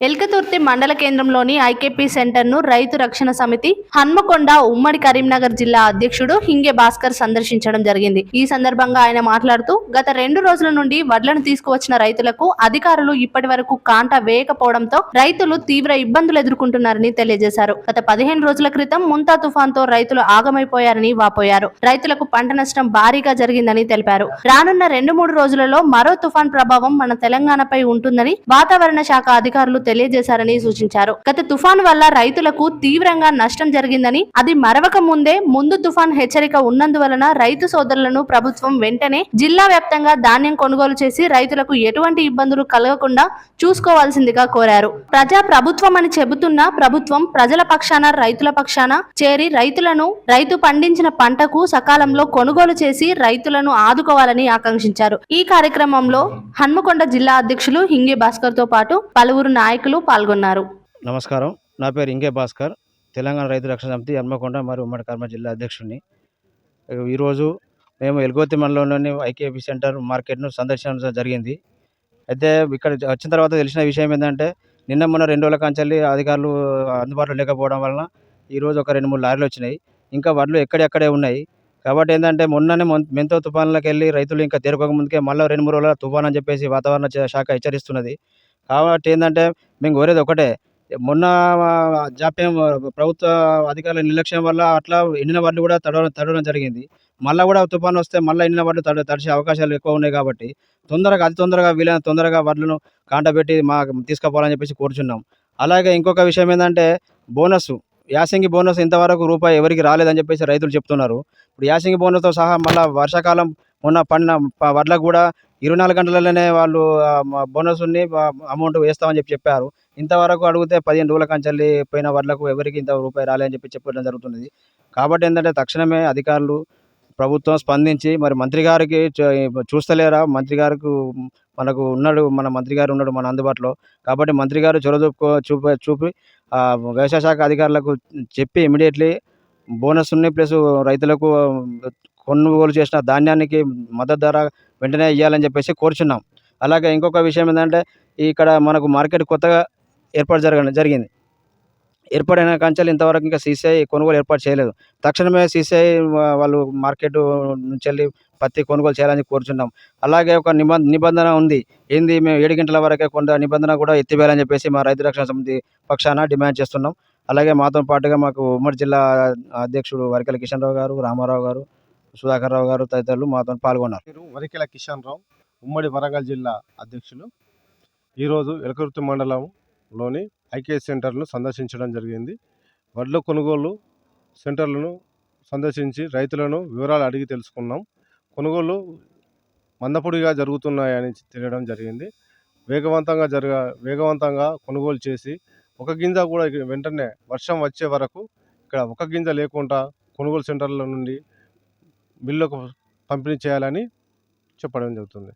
ఎల్కతుర్తి మండల కేంద్రంలోని ఐకేపీ సెంటర్ను రైతు రక్షణ సమితి హన్మకొండ ఉమ్మడి కరీంనగర్ జిల్లా అధ్యక్షుడు హింగే భాస్కర్ సందర్శించడం జరిగింది. ఈ సందర్భంగా ఆయన మాట్లాడుతూ గత రెండు రోజుల నుండి వడ్లను తీసుకువచ్చిన రైతులకు అధికారులు ఇప్పటి వరకు కాంట వేయకపోవడంతో రైతులు తీవ్ర ఇబ్బందులు ఎదుర్కొంటున్నారని తెలియజేశారు. గత పదిహేను రోజుల క్రితం ముంతా తుఫాన్తో రైతులు ఆగమైపోయారని వాపోయారు. రైతులకు పంట నష్టం భారీగా జరిగిందని తెలిపారు. రానున్న రెండు మూడు రోజులలో మరో తుఫాన్ ప్రభావం మన తెలంగాణపై ఉంటుందని వాతావరణ శాఖ అధికారులు తెలియజేశారని సూచించారు. గత తుఫాన్ వల్ల రైతులకు తీవ్రంగా నష్టం జరిగిందని అది మరవక ముందే ముందు తుఫాన్ హెచ్చరిక ఉన్నందువలన రైతు సోదరులను ప్రభుత్వం వెంటనే జిల్లా వ్యాప్తంగా ధాన్యం కొనుగోలు చేసి రైతులకు ఎటువంటి ఇబ్బందులు కలగకుండా చూసుకోవాల్సిందిగా కోరారు. ప్రజా ప్రభుత్వం అని చెబుతున్న ప్రభుత్వం ప్రజల పక్షాన రైతుల పక్షాన చేరి రైతులను రైతు పండించిన పంటకు సకాలంలో కొనుగోలు చేసి రైతులను ఆదుకోవాలని ఆకాంక్షించారు. ఈ కార్యక్రమంలో హన్మకొండ జిల్లా అధ్యక్షులు హింగే భాస్కర్తో పాటు పలువురు నాయకులు పాల్గొన్నారు. నమస్కారం. నా పేరు ఇంకే భాస్కర్. తెలంగాణ రైతు రక్షణ సమితి హన్మకొండ మరియు ఉమ్మడి కర్మ జిల్లా అధ్యక్షుడిని. ఈరోజు మేము ఎల్గోతి మండలంలోని ఐకేపీ సెంటర్ మార్కెట్ను సందర్శించడం జరిగింది. అయితే ఇక్కడ వచ్చిన తర్వాత తెలిసిన విషయం ఏంటంటే నిన్న మొన్న రెండు రోజుల కంచెల్లి అధికారులు అందుబాటులో లేకపోవడం వలన ఈరోజు ఒక రెండు మూడు లారీలు వచ్చినాయి. ఇంకా వడ్లు ఎక్కడెక్కడే ఉన్నాయి. కాబట్టి ఏంటంటే మొన్ననే మొన్- మెంతో తుఫాన్లకు వెళ్ళి రైతులు ఇంకా తేరుకోక ముందుకే మళ్ళీ రెండు మూడు రోజుల తుఫాన్ అని చెప్పేసి వాతావరణ శాఖ హెచ్చరిస్తున్నది. కాబట్టి ఏంటంటే మేము కోరేది ఒకటే. మొన్న జాప్యం ప్రభుత్వ అధికారుల నిర్లక్ష్యం వల్ల అట్లా ఎండిన వడ్లు కూడా తడవడం తడవడం జరిగింది. మళ్ళీ కూడా తుఫాను వస్తే మళ్ళీ ఎండిన వడ్లు తడ తడిచే అవకాశాలు ఎక్కువ ఉన్నాయి కాబట్టి తొందరగా అతి తొందరగా వీలైన తొందరగా వడ్లను కాంటబెట్టి మా తీసుకుపోవాలని చెప్పేసి కోరుచున్నాం. అలాగే ఇంకొక విషయం ఏంటంటే బోనస్ యాసంగి బోనస్ ఇంతవరకు రూపాయి ఎవరికి రాలేదని చెప్పేసి రైతులు చెప్తున్నారు. ఇప్పుడు యాసంగి బోనస్తో సహా మళ్ళీ వర్షాకాలం మొన్న పండిన వడ్లకు కూడా ఇరవై నాలుగు గంటలలోనే వాళ్ళు బోనస్ని అమౌంట్ వేస్తామని చెప్పి చెప్పారు. ఇంతవరకు అడిగితే పదిహేను రోజుల కంచెల్లి పోయిన వడ్లకు ఎవరికి ఇంత రూపాయి రాలేదని చెప్పి చెప్పడం జరుగుతున్నది. కాబట్టి ఏంటంటే తక్షణమే అధికారులు ప్రభుత్వం స్పందించి మరి మంత్రి గారికి చూస్తలేరా? మంత్రి గారికి మనకు ఉన్నాడు మన మంత్రి గారు ఉన్నాడు మన అందుబాటులో. కాబట్టి మంత్రి గారు చొరవ చూపుకో చూపి చూపి వ్యవసాయ శాఖ అధికారులకు చెప్పి ఇమీడియట్లీ బోనస్ని ప్లస్ రైతులకు కొనుగోలు చేసిన ధాన్యానికి మద్దతు ధర వెంటనే ఇవ్వాలని చెప్పేసి కోరుచున్నాం. అలాగే ఇంకొక విషయం ఏంటంటే ఇక్కడ మనకు మార్కెట్ కొత్తగా ఏర్పాటు జరగ జరిగింది. ఏర్పడిన కంచెలు ఇంతవరకు ఇంకా సీసీఐ కొనుగోలు ఏర్పాటు చేయలేదు. తక్షణమే సీసీఐ వాళ్ళు మార్కెట్ నుంచి వెళ్ళి పత్తి కొనుగోలు చేయాలని కోరుచున్నాం. అలాగే ఒక నిబ నిబంధన ఉంది. ఏంది మేము ఏడు గంటల వరకే కొంత నిబంధన కూడా ఎత్తివేయాలని చెప్పేసి మా రైతు రక్షణ సమితి పక్షాన డిమాండ్ చేస్తున్నాం. అలాగే మాతో పాటుగా మాకు ఉమ్మడి జిల్లా అధ్యక్షుడు వరికల కిషన్ రావు గారు రామారావు గారు సుధాకర్ రావు గారు తదితరులు మాతో పాల్గొన్నారు. వరికెల కిషన్ రావు ఉమ్మడి వరంగల్ జిల్లా అధ్యక్షులు. ఈరోజు ఎలకరుర్తి మండలంలోని ఐకే సెంటర్ను సందర్శించడం జరిగింది. వడ్ల కొనుగోలు సెంటర్లను సందర్శించి రైతులను వివరాలు అడిగి తెలుసుకున్నాం. కొనుగోలు మందపొడిగా జరుగుతున్నాయని తెలియడం జరిగింది. వేగవంతంగా జరగ వేగవంతంగా కొనుగోలు చేసి ఒక గింజ కూడా వెంటనే వర్షం వచ్చే వరకు ఇక్కడ ఒక గింజ లేకుండా కొనుగోలు సెంటర్ల నుండి మిల్లుకు పంపిణీ చేయాలని చెప్పడం జరుగుతుంది.